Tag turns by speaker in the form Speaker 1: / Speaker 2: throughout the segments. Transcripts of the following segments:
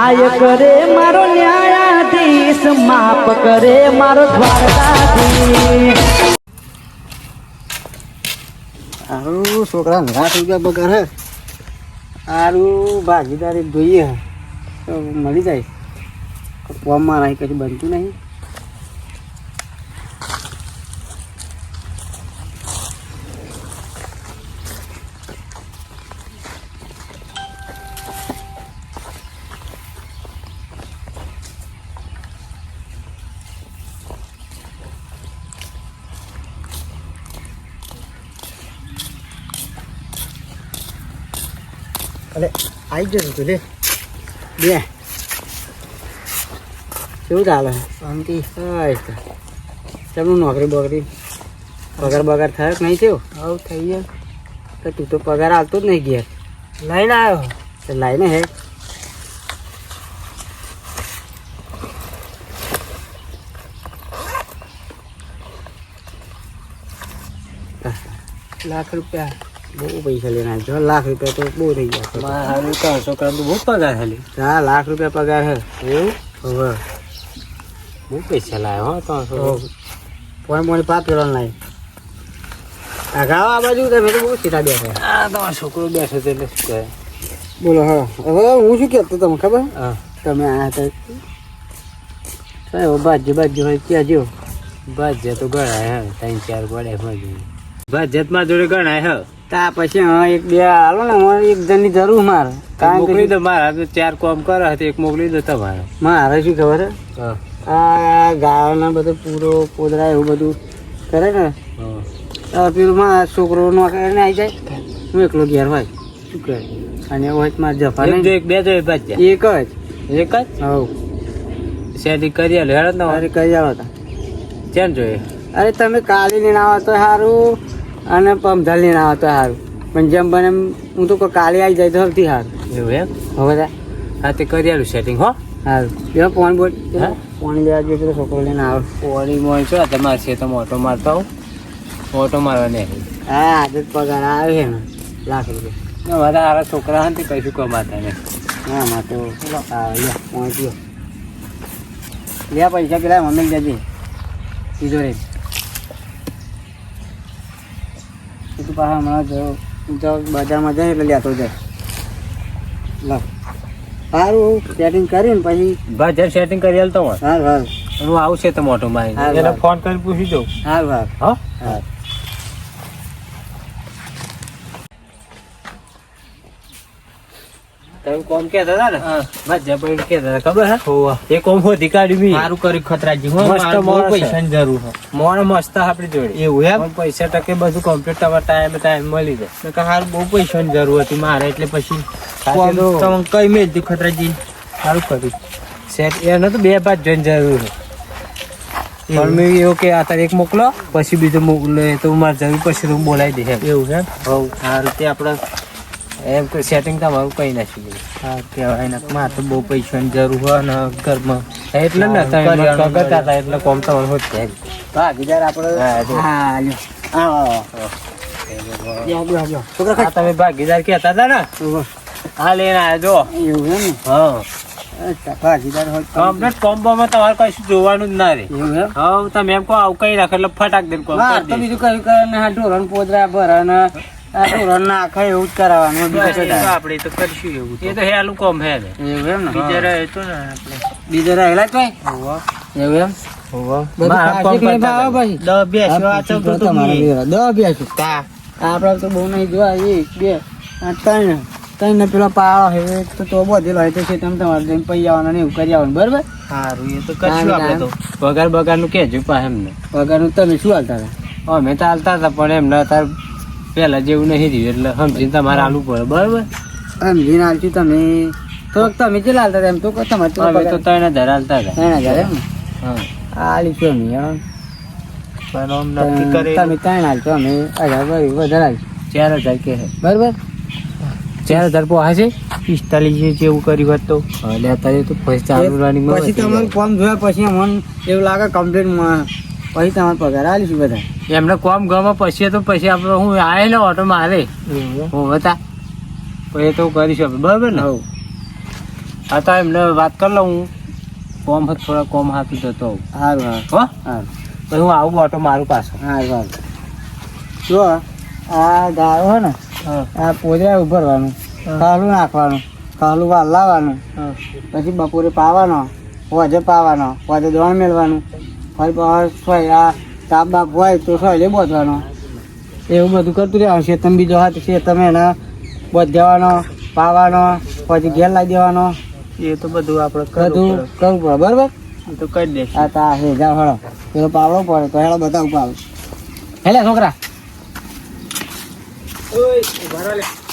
Speaker 1: આય કરે મારો ન્યાયાધીશ માપ કરે મારો દ્વારકાધીશ.
Speaker 2: સારું છોકરા ઘાસ રૂપિયા હે. સારું ભાગીદારી જોઈએ તો મળી જાય. કોમમાં નહીં કશું બનતું નહીં. અરે આવી જશું તું લે. બે. કેવું ચાલે? શાંતિ. ચમનું નોકરી બોકરી? પગાર બગાર થયો કે નહીં થયો? આવું થઈ ગયો. તો તું તો પગાર આવતો જ નહીં ઘેર. લઈને આવ્યો. તો લાઈને હે. લાખ રૂપિયા. બહુ પૈસા લઈને આવ્યો છ લાખ રૂપિયા તો બહુ થઈ ગયા
Speaker 3: મારું ત્રણસો ગ્રામ તો બહુ પગાર ખાલી
Speaker 2: હા લાખ રૂપિયા પગાર હે
Speaker 3: એવું?
Speaker 2: હવે.
Speaker 3: બહુ પૈસા લાવ્યો હો ત્રણસો
Speaker 2: પોણી પોણી પાપ પેલો લાઈ આઘાવ આ બાજુ તમે તો બહુ સીધા બેઠા
Speaker 3: હા તમારો છોકરો બેઠો છે એટલે શું કહે?
Speaker 2: બોલો હા. હવે હું શું કહેતો તમને ખબર?
Speaker 3: હા.
Speaker 2: તમે આયા હતા બાજુ બાજુ હોય ત્યાં જો.
Speaker 3: ભાજ્ય તો ગણાય હે. ત્રણ ચાર પડે મજૂરી ભાજ્યતમાં જોડે ગણાય હે.
Speaker 2: તા પછી હા એક બે હાલો ને હું એક જણની જરૂર મારે. કારણ
Speaker 3: મોકલી દો મારા તો ચાર કોમ કરે તો એક મોકલી દો તમારે.
Speaker 2: મારે શું ખબર હે? આ ગાયોના બધું પૂરો પોદરા એવું બધું કરે ને પેલું મારા છોકરો નો કરીને આવી જાય. હું એકલો ઘેર હોય. શું કરે અને હોય તો મારે જફા
Speaker 3: એક એક બે જો ભાજ્યા
Speaker 2: એક જ.
Speaker 3: એક જ?
Speaker 2: હવ.
Speaker 3: સેટિંગ કરી આલે હેડ ને
Speaker 2: કરી આવો તા.
Speaker 3: ચેન જોઈએ?
Speaker 2: અરે તમે કાલે લઈને આવો તો સારું અને પમધાલ લઈને આવો તો સારું પણ જેમ બને એમ હું તો કાલે આવી જાય તો સૌથી સારું
Speaker 3: એવું એમ?
Speaker 2: હવે બધા
Speaker 3: હા તે કરી આલું સેટિંગ હો.
Speaker 2: સારું બે ફોન બોલ.
Speaker 3: હા?
Speaker 2: પોણી લેવા જોઈએ તો છોકરો લઈને આવે.
Speaker 3: ફોની મોય છો? તમારે છે તો ઓટો મારતા હું ઓટો મારવા નહીં
Speaker 2: હા આજે જ પગાર આવે છે ને. લાખ રૂપિયા.
Speaker 3: વધારે હારા છોકરા હતા કશું કમાતા નહીં.
Speaker 2: હા માં તો હા લે પૈસા પેલા મમ્મી જજે સીધો રે. એ તું પાછા હમણાં જો તું તો બજારમાં જાય એટલે લેતો જાય. લો. સારું સેટિંગ કરીને ને પછી
Speaker 3: બજાર સેટિંગ કરી હાલતો હોય
Speaker 2: સારું સારું
Speaker 3: હું આવશે તો મોટું મારી
Speaker 2: હા,
Speaker 3: એને ફોન કરી પૂછી દઉં
Speaker 2: સારું સારું
Speaker 3: હા?
Speaker 2: હા
Speaker 3: તમે કોમ કેતા હતા ને? ભાજર પર કેતા હતા ખબર હે? એ કોમ હો દીકાડી મી
Speaker 4: મારું કરી ખતરાજી હો
Speaker 3: મસ્ત
Speaker 4: મારે પૈસા જરૂર
Speaker 3: મોણ મસ્ત આપડી જોડે.
Speaker 4: એવું
Speaker 3: હે પૈસા ટકે બધું કમ્પ્લીટ તમારે ટાઈમ ટાઈમ મળી જાય.
Speaker 4: કહ્યું હારું બહુ પૈસાની જરૂર હતી મારે એટલે પછી તમને કઈ મેં ખતરાજી.
Speaker 3: સારું કર્યું. સેટ એનો તો બે પાંચ જોઈને જરૂર છે. પણ મેં એવું કે આ તારીખ મોકલો પછી બીજું મોકલો તો મારે જરૂર પછી તો બોલાવી દઈશ
Speaker 4: એવું છે
Speaker 3: હવ
Speaker 4: સારું તે આપણે
Speaker 3: એમ કોઈ સેટિંગ તમારું કઈ નથી
Speaker 4: હા કહેવાય ને માં તો બહુ પૈસાની જરૂર હોય ને ઘરમાં.
Speaker 3: એટલે ને તમે મને હતા એટલે કોમ તમારે હોત જાય
Speaker 2: ભાગીદાર આપણે
Speaker 3: હા.
Speaker 2: હા
Speaker 3: તમે ભાગીદાર કહેતા હતા ને? હા લઈને આવ્યો જો.
Speaker 2: એવું એમ ને?
Speaker 3: હા. કમ્પ્લીટ કોમ્બોમાં તમારે કશું જોવાનું જ ના રે. હા તમે એમ કહો આવું કઈ રાખો એટલે ફટાક દે
Speaker 2: હા. બીજું કયું કરે ને આ ઢોરણ પોદરા ભરે ને આ ઢોરણ નાખે એવું જ કરાવવાનું?
Speaker 4: આપણે તો કરશું એવું
Speaker 3: એ તો હેલું કોમ હે
Speaker 2: એવું એમ ને?
Speaker 4: બીજે રહે તો ને આપણે.
Speaker 2: બીજે રહેલા જ ભાઈ? એવું એમ? આપડે તો બહુ નહીં જોવા. એક બે ત્રણ ત્રણ. ને પેલો પાળો એક તો તો બધેલો હોય તો છે તમે તમારે જઈને પૈ આવવાના ને એવું કરી આવવાનું. બરાબર?
Speaker 4: સારું એ તો કરશું આપણે તો.
Speaker 3: પગાર બગારનું કેજો પા એમને.
Speaker 2: વગરનું તમે શું હાલતા હતા?
Speaker 3: અમે તો હાલતા હતા પણ એમને અત્યારે પેલા જેવું નહીં રહ્યું એટલે સમજીને તમારે આલવું પડે બરાબર?
Speaker 2: સમજીને હાલશું તમે તો તમે કેટલા લાલતા એમ? તો તમારે તો
Speaker 3: ત્રણ હજાર હાલતા હતા.
Speaker 2: ત્રણ હજાર એમ? હાલીશું અમે હો.
Speaker 4: પણ આમ નક્કી કરે
Speaker 2: તમે ત્રણ હાલશો અમે હજાર વધારે હાલશું.
Speaker 3: ચાર હજાર કે
Speaker 2: બરાબર?
Speaker 3: ચાર હજાર પો છે
Speaker 4: પિસ્તાલીસ જેવું કર્યું હોત તો.
Speaker 3: એટલે અત્યારે તો પછી ચાલુ running
Speaker 2: પછી તમારું ફોર્મ જોયા પછી મને એવું લાગે કમ્પ્લીટ પછી તમારો પગાર આલીશું બધા.
Speaker 3: એમને કોમ ગમે પછી તો પછી આપણે હું આવે ને ઓટો મારે? હું હતા. એ તો કરીશું આપણે. બરાબર ને? હા તો એમને વાત કરી લઉં હું. કોમ થોડા કોમ હાથું જતો.
Speaker 2: સારું હા
Speaker 3: હો?
Speaker 2: હા
Speaker 3: પછી હું આવું ઓટો મારું પાછો.
Speaker 2: હા સારું જો આ ગાયો હોય ને આ પોજા ઉભરવાનું
Speaker 3: ખાલું
Speaker 2: કાલું નાખવાનું કાલું વાલ લાવવાનું
Speaker 3: હા.
Speaker 2: પછી બપોરે પાવાનો હોજે પાવાનો હોજે દોણ મેળવાનું ફરી પાછો આ તાપ બાપ હોય તો સોયલે બોધવાનો. એવું બધું કરતું રહેવાનું. છે તમે બીજો હાથ છે તમે એને બોધવાનો પાવાનો પછી ઘેર લાવી દેવાનો.
Speaker 3: એ તો બધું આપણે
Speaker 2: બધું કરવું પડે બરાબર?
Speaker 3: તો કરી દે
Speaker 2: આ તા હે જા હળો પેલો પાવડો પડે તો હેળો બતાવું પાવ હેલે છોકરા. ઓય
Speaker 3: ભરા આ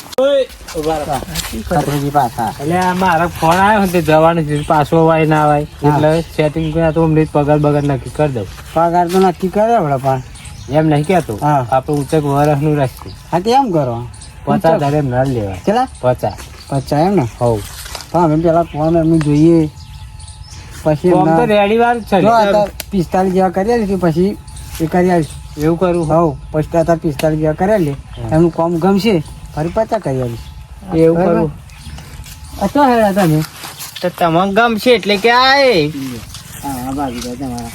Speaker 3: મારા ફોન આવ્યો તે જવાનું પાછો અવાય ના અવાય એટલે સેટિંગ કર્યા તો અમને પગાર બગાર નક્કી કરી દઉં
Speaker 2: પગાર તો નક્કી કરે આપણે પણ
Speaker 3: એમ નહીં કહેતો
Speaker 2: હા.
Speaker 3: આપણે ઊંચક વરસનું રાખશું
Speaker 2: હા તે એમ કરો
Speaker 3: પચાસ હજાર એમ ના લેવાય
Speaker 2: ચલા
Speaker 3: પચાસ
Speaker 2: એમ ને
Speaker 3: હોવ
Speaker 2: પણ અમે પેલા ફોન એમને જોઈએ પછી
Speaker 3: રેડી વાર છે
Speaker 2: પિસ્તાલીસ જેવા કરી આલીશું પછી એ કરી આલીશું
Speaker 3: એવું કરું
Speaker 2: હવ પછી પિસ્તાલીસ જેવા કરી આલીએ એમનું કોમ ગમશે ફરી પચાસ કરી આલીશું
Speaker 3: એવું? કરું
Speaker 2: અચો હેડા તમે?
Speaker 4: તો તમને ગમશે એટલે કે આ એ.
Speaker 2: હા બાજુ ભાઈ તમારા.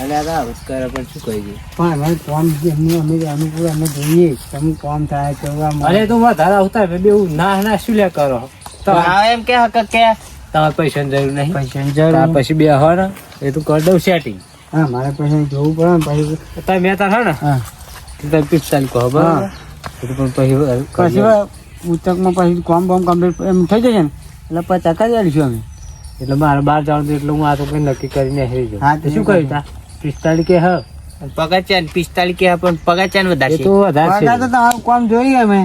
Speaker 3: એટલે આ તો કરે પણ શું કહી દે?
Speaker 2: પણ અમે કોમ એમનું અમે અનુકૂળ અમે જોઈએ. તમે કોમ થાય તો
Speaker 3: અરે તો વધારે આવતા બેવું ના ના શું લે કરો? તો
Speaker 4: એમ કે હક કે
Speaker 3: તમારે પૈસાની જરૂર નહીં.
Speaker 2: પૈસાની જરૂર
Speaker 3: પછી બે હો ને એ તું કરી દઉં સેટિંગ.
Speaker 2: હા મારે પૈસા જોવું પડે ને પછી
Speaker 3: તમે મેં તાર હે ને તમે પિસ્તાલીસ કહો બરાબર? તો પણ પછી
Speaker 2: પછી કોમ બોમ કમ્પ્લીટ એમ થઈ જશે ને? એટલે પચાસ કરી આલીશું અમે.
Speaker 3: એટલે મારે બહાર જવાનું એટલે હું આ તો કઈ નક્કી કરીને હેરી જાઉં.
Speaker 2: હા,
Speaker 3: તો શું
Speaker 2: કરી.
Speaker 3: કહ્યું તા? પિસ્તાલીસ કે હા?
Speaker 4: પગાર ચાન પિસ્તાલીસ કે પણ પગાર ચાન
Speaker 3: એ તો વધારે
Speaker 2: તો તમારું કોમ જોઈએ અમે.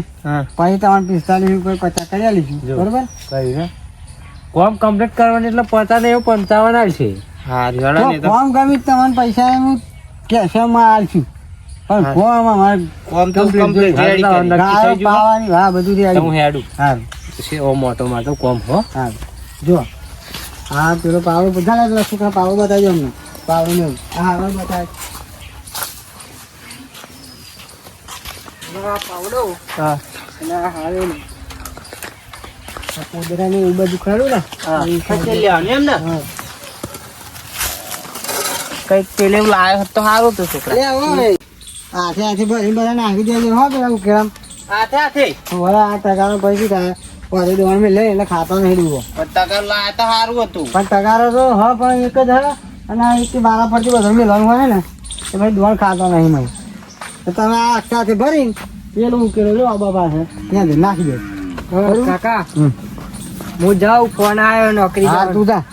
Speaker 2: પછી તમારે પિસ્તાલીસ રૂપિયા પચાસ કરી આલીશું.
Speaker 3: જો.
Speaker 2: બરોબર?
Speaker 3: કોમ કમ્પ્લીટ કરવાની એટલે પચાસ ને એવું પંચાવન આવશે
Speaker 4: હા
Speaker 2: કોમ ગમી તમારે પૈસા એમ કેશમાં આલશું. પણ
Speaker 4: હા.
Speaker 2: કોમ
Speaker 4: કોમ તો
Speaker 2: complete
Speaker 4: complete
Speaker 2: જોઈએ.
Speaker 4: ready કરી.
Speaker 3: નક્કી
Speaker 2: ગાયો
Speaker 3: થઈ ગયું?
Speaker 2: પાવાની હા બધું
Speaker 3: તો હું હેડું
Speaker 2: હા
Speaker 3: પછી ઓ મોટો મોટો કોમ હો
Speaker 2: હા જો હા પેલો પાવડો બધા લાગે છોકરા પાવડો બતાવજો અમને પાવડો ને એવું. હા હવે બતાવે પાવડો
Speaker 3: હા
Speaker 2: અને આ હારે ને. એવું બધું ખરું ને
Speaker 4: એમ ને. કંઈક પેલે લાવ્યો હોત તો સારું હતું છોકરા.
Speaker 2: હાથે હાથે ભરી બધા નાખી દેજો. હો પેલા ઉકેલામ.
Speaker 4: હાથે હાથે?
Speaker 2: હવે આ ટકાનો પૈસા થાય? પછી દોડ મેં લે એટલે ખાતો નહીં ડૂબો.
Speaker 4: લાવ્યા તો સારું હતું.
Speaker 2: પણ ટકારો તો હ પણ એક જ હ. અને આ એક બારા પરથી બધું મેળવાનું હોય ને તો ભાઈ દોડ ખાતો નહીં મેં તો તમે આ સાથે ભરીને પેલું ઉકેલો લો આ બાબા છે. ત્યાં નાખી દે.
Speaker 4: કાકા હું જાઉં ફોન આવ્યો નોકરી
Speaker 2: તું જા.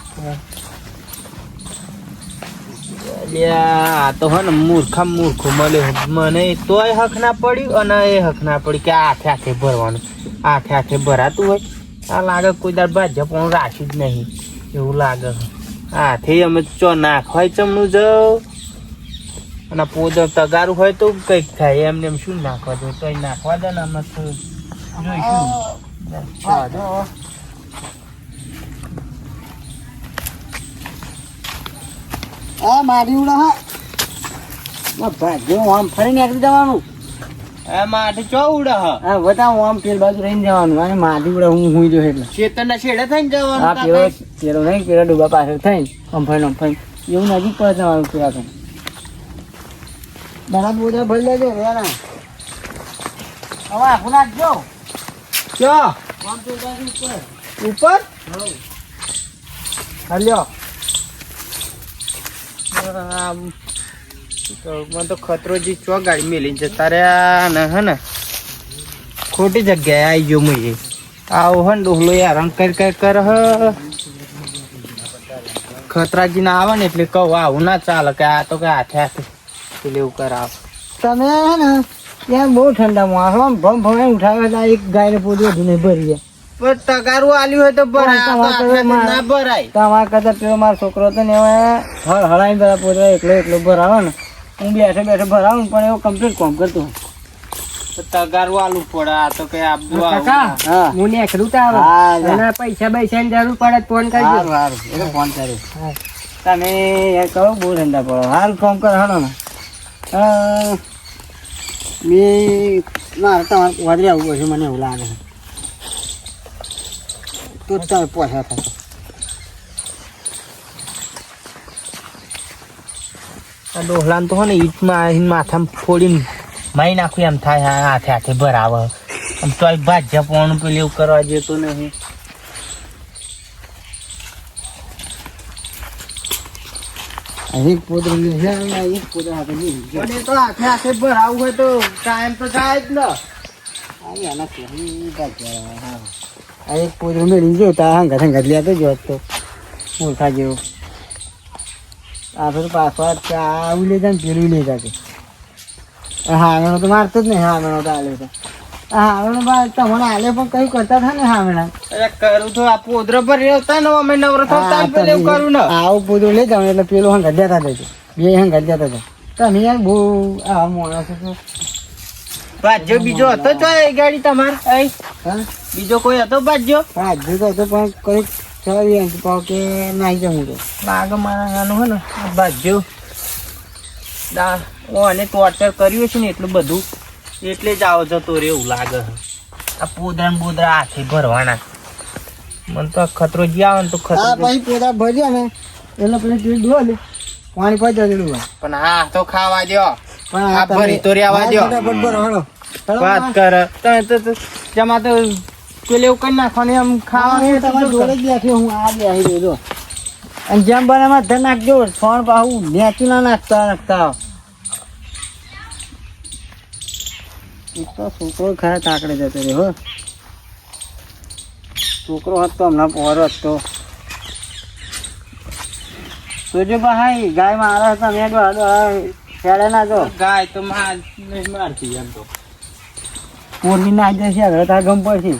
Speaker 4: આ તો હે ને મૂર્ખા મૂર્ખું મળે મને તોય હક ના પડ્યું અને એ હક ના પડ્યું કે આખે આખે ભરવાનું. આખે આખે ભરાતું હોય. આ લાગે કોઈ દાર ભાજપ પણ રાખ્યું જ નહીં. એવું લાગે હાથે અમે ચો નાખવાય ચમનું જાઉં અને પોદો તગારું હોય તો કંઈક થાય. એમને એમ શું નાખવા દો? તોય નાખવા દે ને અમે તો જોઈશું.
Speaker 2: આ મારી ઉડા હા. ભાગ્યો આમ ફરી નીકળી જવાનું.
Speaker 4: એ માટે ચો ઉડે હા?
Speaker 2: હા બતાવો આમ પેલ બાજુ રહીને જવાનું. અને ઉડા હું હુઈ જો એટલે.
Speaker 4: ચેતનના છેડે થઈને જવાનું
Speaker 2: હા પેલો પેલો નહીં પેલા ડૂબા પાછળ થઈને અમફાઈ અમફાઈ એવું નજીક પડે તમારું પેલા તો. બરાબર બોધા ભરી લેજો રેના હવે આખું નાખજો
Speaker 4: ચો.
Speaker 2: આમ તો બાજુ ઉપર.
Speaker 4: ઉપર?
Speaker 2: હલ્યો
Speaker 4: આમ મને તો ખતરો જે ચો ગાડી મેલી જતા રહ્યા ને, હે ને? ખોટી જગ્યાએ આવી ગયો મુજે આવો હે ને ડોહલો યાર કર કર કર, હ. ખતરાજી ના આવે ને એટલે કહું, આવું ના ચાલે, કે આ તો કે હાથે હાથે એટલે એવું કરાવ.
Speaker 2: તમે હે ને ત્યાં બહુ ઠંડા માં ભમ ભમ ઉઠાવે એટલે એક ગાયને પોતે નહીં ભરી જાય
Speaker 4: પણ તગારું આલ્યું હોય તો ભરાય. ના ભરાય.
Speaker 2: તમારા કદાચ પેલો મારો છોકરો હતો ને હવે હળ હળાઈને બધા પોતા એકલો એકલો ભરાવે ને. હું બેઠે બેઠે ભરાવું પણ એવો કમ્પ્લીટ કામ કરતો
Speaker 4: તો તગારું આલું પડે. આ તો કઈ આપવું
Speaker 1: કાકા
Speaker 4: આવું
Speaker 2: હા.
Speaker 1: હું નીકળું તો આવે.
Speaker 2: હા જા.
Speaker 1: પૈસા પૈસા ની જરૂર પડે તો ફોન કરજો.
Speaker 2: સારું સારું એટલે ફોન કર્યો. તમે એ કહો બહુ ઠંડા પડો હાલ ફોન કરો હાલો ને. અ, મેં મારે તમારે વધરે આવવું પડશે મને એવું લાગે છે. તો ચાર પોસા થાય
Speaker 4: આ ડોહલાન તો ને ઈટમાં આવીને માથામાં ફોડીને મારી નાખું એમ થાય હાથે હાથે ભરાવે. આમ તો ભાજ્યા પોણું પેલું એવું કરવા જતો નહીં.
Speaker 2: અહીં પોતરી છે અહીં પોતરા હાથે
Speaker 4: તો હાથે હાથે ભરાવું હોય તો ટાઈમ તો જાય જ ને.
Speaker 2: આ એના કહી ભાજ્યા આ એક પોદરું મેળવી ગયો તા હંગા હંગાત લેતો જ હોત તો. મૂર્ખા જેવો. આ તો પાછો આ ચા આવું લે જાય ને પેલું લે જાય હામેણો તો મારતો જ નહીં હામેણો તો આલે તો હામેણો તમને આલે પણ કઈ કરતા હતા ને હામેણા?
Speaker 4: અરે કરું તો આ પોદરો પર રહેતા ને અમે નવરો થતા પેલું કરું ને.
Speaker 2: આવું પોદરું લઈ જાવ એટલે પેલું હંગા જતા જજો બે હંગા જતા હતા. તમે યાર બહુ આ માણસો તો.
Speaker 4: ભાજ્યો બીજો હતો તો એ ગાડી તમારે? બીજો કોઈ હતો ભાજ્યો?
Speaker 2: રાજ્ય તો હતો પણ કોઈ ચલાવી એમ પાવ કે નાઈ જવું તો
Speaker 4: બાગ મારા નાનું હોય ને ભાજ્યો. દા અને ટોર્ચર કર્યું છે ને એટલું બધું એટલે જ આવો જતો રે એવું લાગે. આ પોદરા બોદરા હાથે ભરવાના. મને તો ખતરો જે આવે ને તો ખતરો
Speaker 2: પછી પોતા ભર્યા ને એટલે પેલી દો ને પાણી પાઈ જતું
Speaker 4: પણ હા તો ખાવા દો
Speaker 2: પણ
Speaker 4: આ ભરી તો
Speaker 2: ભરો હળો.
Speaker 4: વાત કર. તમે તો જમા તો પેલે એવું કરી નાખવાની આમ ખાવાનું
Speaker 2: તમારી જોડે જ બેઠી હું આ બેસી ગયો જો. અને જેમ બને એમાં ધન નાખજો સોણ પાહું નેચું ના નાખતા નાખતા તો છોકરો ખરા તાકડે જતો રહ્યો હો. છોકરો હતો હમણાં પોરો હતો. જોજો ભાઈ ગાય મારા હતા મેં છેડે ના જો.
Speaker 4: ગાય તો માર મારતી એમ તો.
Speaker 2: પૂરી નાખ દેશે હવે તાર ગમ પડશે.